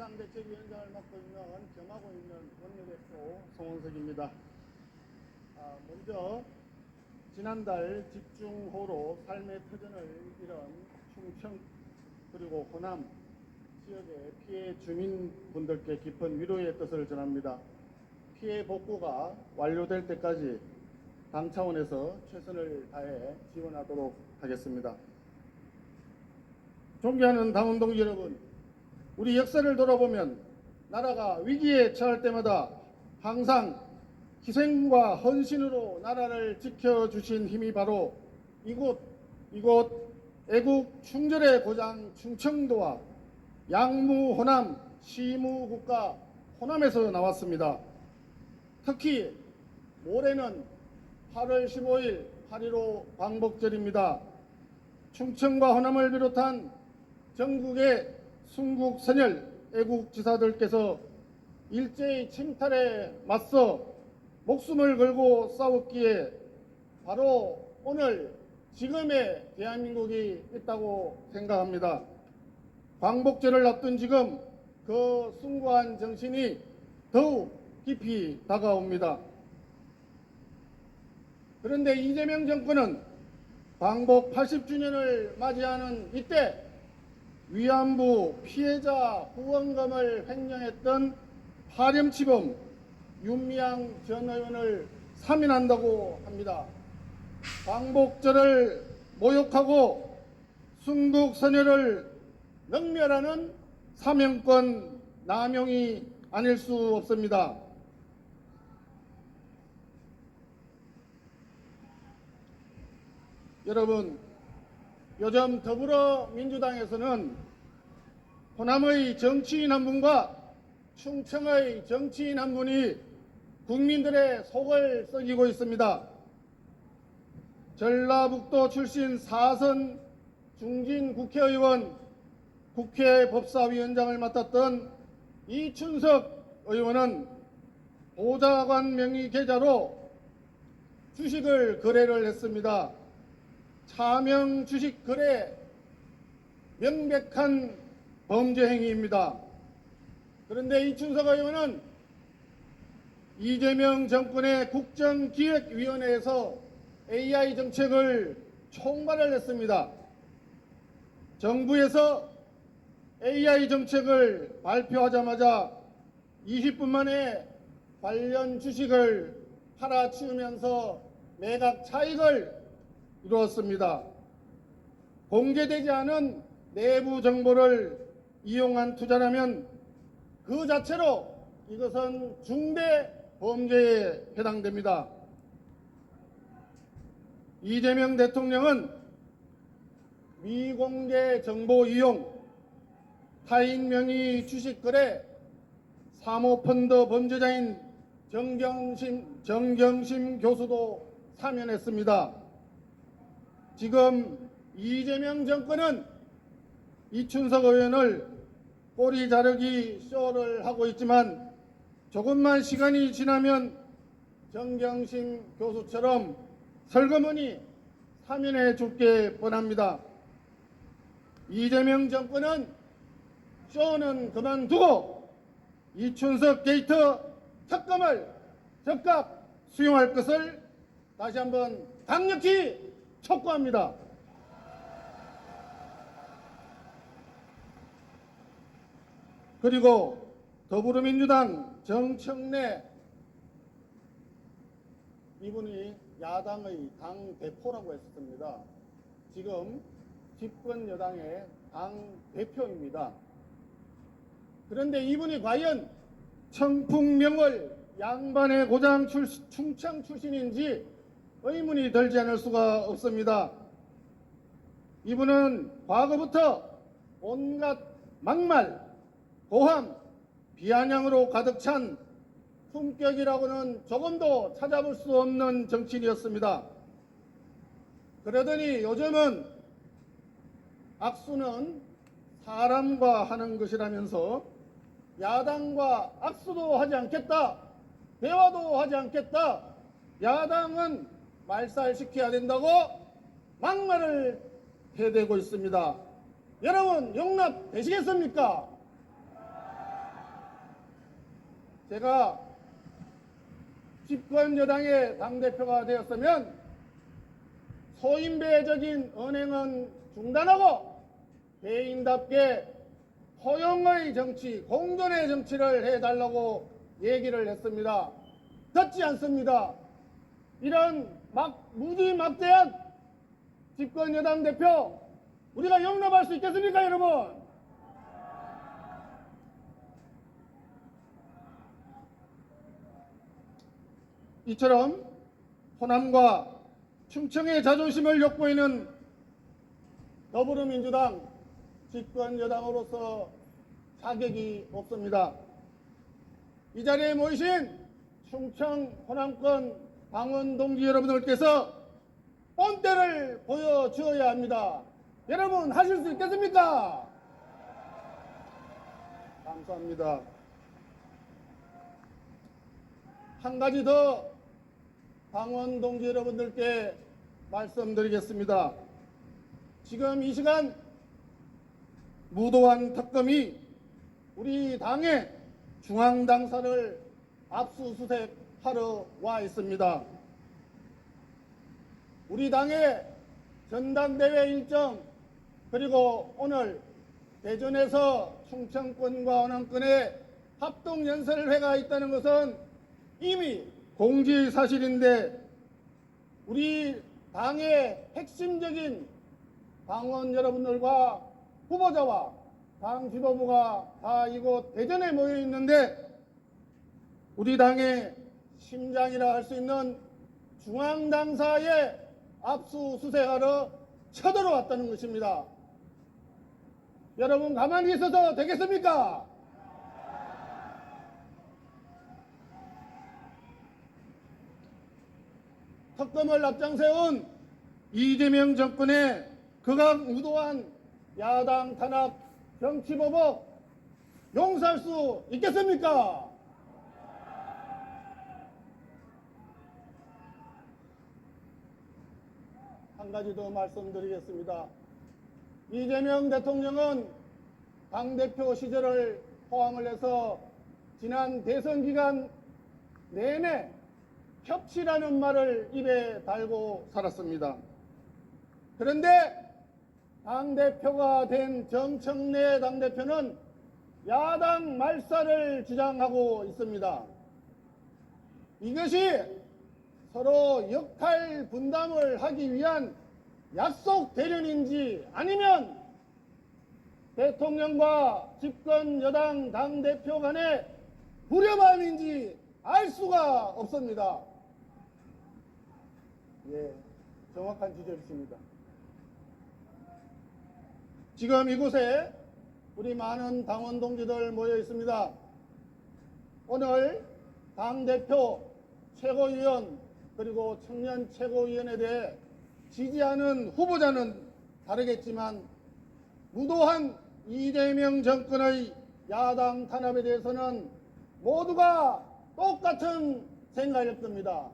비상대책위원장을 맡고 있는 겸하고 있는 원내대표 송원석입니다. 아, 먼저 지난달 집중호로 삶의 터전을 잃은 충청 그리고 호남 지역의 피해 주민분들께 깊은 위로의 뜻을 전합니다. 피해 복구가 완료될 때까지 당 차원에서 최선을 다해 지원하도록 하겠습니다. 존경하는 당원동 여러분, 우리 역사를 돌아보면 나라가 위기에 처할 때마다 항상 희생과 헌신으로 나라를 지켜주신 힘이 바로 이곳, 이곳 애국 충절의 고장 충청도와 양무 호남 시무 국가 호남에서 나왔습니다. 특히 모레는 8월 15일 8.15 광복절입니다. 충청과 호남을 비롯한 전국의 순국 선열 애국지사들께서 일제의 침탈에 맞서 목숨을 걸고 싸웠기에 바로 오늘 지금의 대한민국이 있다고 생각합니다. 광복절을 앞둔 지금 그 숭고한 정신이 더욱 깊이 다가옵니다. 그런데 이재명 정권은 광복 80주년을 맞이하는 이때 위안부 피해자 후원금을 횡령했던 파렴치범 윤미향 전 의원을 사면한다고 합니다. 광복절을 모욕하고 순국 선열을 능멸하는 사명권 남용이 아닐 수 없습니다. 여러분, 요즘 더불어민주당에서는 호남의 정치인 한 분과 충청의 정치인 한 분이 국민들의 속을 썩이고 있습니다. 전라북도 출신 사선 중진 국회의원 국회 법사위원장을 맡았던 이춘석 의원은 보좌관 명의 계좌로 주식을 거래를 했습니다. 차명 주식 거래 명백한 범죄 행위입니다. 그런데 이춘석 의원은 이재명 정권의 국정기획위원회에서 AI 정책을 총괄을 했습니다. 정부에서 AI 정책을 발표하자마자 20분 만에 관련 주식을 팔아치우면서 매각 차익을 이루었습니다. 공개되지 않은 내부 정보를 이용한 투자라면 그 자체로 이것은 중대 범죄에 해당됩니다. 이재명 대통령은 미공개 정보 이용, 타인 명의 주식 거래, 사모펀드 범죄자인 정경심, 정경심 교수도 사면했습니다. 지금 이재명 정권은 이춘석 의원을 꼬리 자르기 쇼를 하고 있지만 조금만 시간이 지나면 정경심 교수처럼 설거머니 사면해 줄게 뻔합니다. 이재명 정권은 쇼는 그만두고 이춘석 게이트 특검을 적극 수용할 것을 다시 한번 강력히 촉구합니다. 그리고 더불어민주당 정청래 이분이 야당의 당 대표라고 했습니다. 지금 집권 여당의 당 대표입니다. 그런데 이분이 과연 청풍명월 양반의 고장 출, 충청 출신인지 의문이 들지 않을 수가 없습니다. 이분은 과거부터 온갖 막말, 고함, 비아냥으로 가득 찬 품격이라고는 조금도 찾아볼 수 없는 정치인이었습니다. 그러더니 요즘은 악수는 사람과 하는 것이라면서 야당과 악수도 하지 않겠다. 대화도 하지 않겠다. 야당은 말살시켜야 된다고 막말을 해대고 있습니다. 여러분 용납되시겠습니까? 제가 집권 여당의 당대표가 되었으면 소인배적인 언행은 중단하고 개인답게 허용의 정치, 공존의 정치를 해달라고 얘기를 했습니다. 듣지 않습니다. 이런 막 무지 막대한 집권 여당 대표 우리가 용납할 수 있겠습니까, 여러분? 이처럼 호남과 충청의 자존심을 엿보이는 더불어민주당 집권 여당으로서 자격이 없습니다. 이 자리에 모이신 충청 호남권 방원 동지 여러분들께서 본때를 보여주어야 합니다. 여러분 하실 수 있겠습니까? 감사합니다. 한 가지 더 방원 동지 여러분들께 말씀드리겠습니다. 지금 이 시간 무도한 특검이 우리 당의 중앙당사를 압수수색 하러 와 있습니다. 우리 당의 전당대회 일정 그리고 오늘 대전에서 충청권과 호남권의 합동연설회가 있다는 것은 이미 공지 사실인데 우리 당의 핵심적인 당원 여러분들과 후보자와 당 지도부가 다 이곳 대전에 모여 있는데 우리 당의 심장이라 할 수 있는 중앙당사에 압수수색하러 쳐들어왔다는 것입니다. 여러분 가만히 있어도 되겠습니까? 특검을 앞장세운 이재명 정권의 극악 무도한 야당 탄압 정치보복 용서할 수 있겠습니까? 한 가지 더 말씀드리겠습니다. 이재명 대통령은 당대표 시절을 포함을 해서 지난 대선 기간 내내 협치라는 말을 입에 달고 살았습니다. 그런데 당대표가 된 정청래 당대표는 야당 말살을 주장하고 있습니다. 이것이 서로 역할 분담을 하기 위한 약속 대련인지 아니면 대통령과 집권 여당 당대표 간의 불협화음인지 알 수가 없습니다. 예, 정확한 지적이십니다. 지금 이곳에 우리 많은 당원 동지들 모여 있습니다. 오늘 당대표 최고위원 그리고 청년 최고위원에 대해 지지하는 후보자는 다르겠지만 무도한 이재명 정권의 야당 탄압에 대해서는 모두가 똑같은 생각일 겁니다.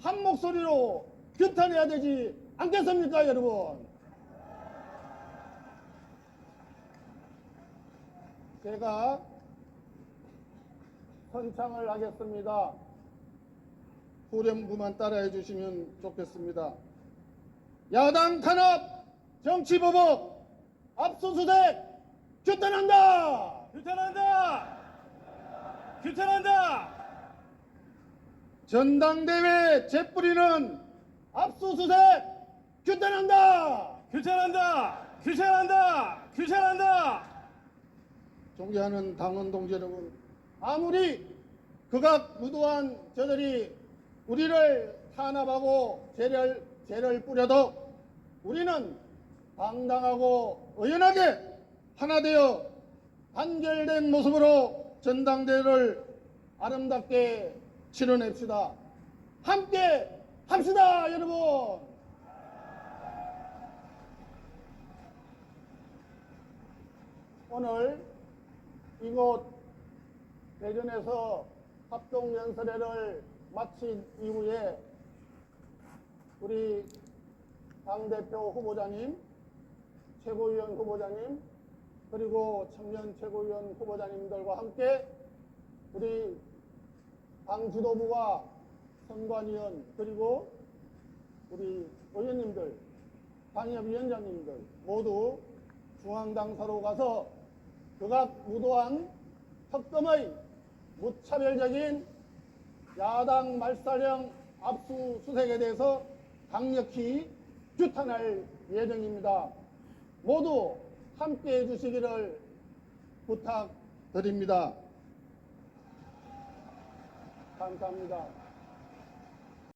한 목소리로 규탄해야 되지 않겠습니까, 여러분? 제가 선창을 하겠습니다. 후렴구만 따라해 주시면 좋겠습니다. 야당 탄압, 정치 보복, 압수수색, 규탄한다! 규탄한다! 규탄한다! 전당대회 재뿌리는 압수수색, 규탄한다! 규탄한다! 규탄한다! 규탄한다! 존경하는 당원 동지 여러분, 아무리 극악 무도한 저들이 우리를 탄압하고 죄를, 죄를 뿌려도 우리는 당당하고 의연하게 하나 되어 단결된 모습으로 전당대회를 아름답게 치러냅시다. 함께 합시다, 여러분! 오늘 이곳 대전에서 합동연설회를 마친 이후에 우리 당대표 후보자님, 최고위원 후보자님, 그리고 청년 최고위원 후보자님들과 함께 우리 당 지도부와 선관위원 그리고 우리 의원님들, 당협위원장님들 모두 중앙당사로 가서 극악 무도한 특검의 무차별적인 야당 말살형 압수수색에 대해서 강력히 규탄할 예정입니다. 모두 함께 해 주시기를 부탁드립니다. 감사합니다.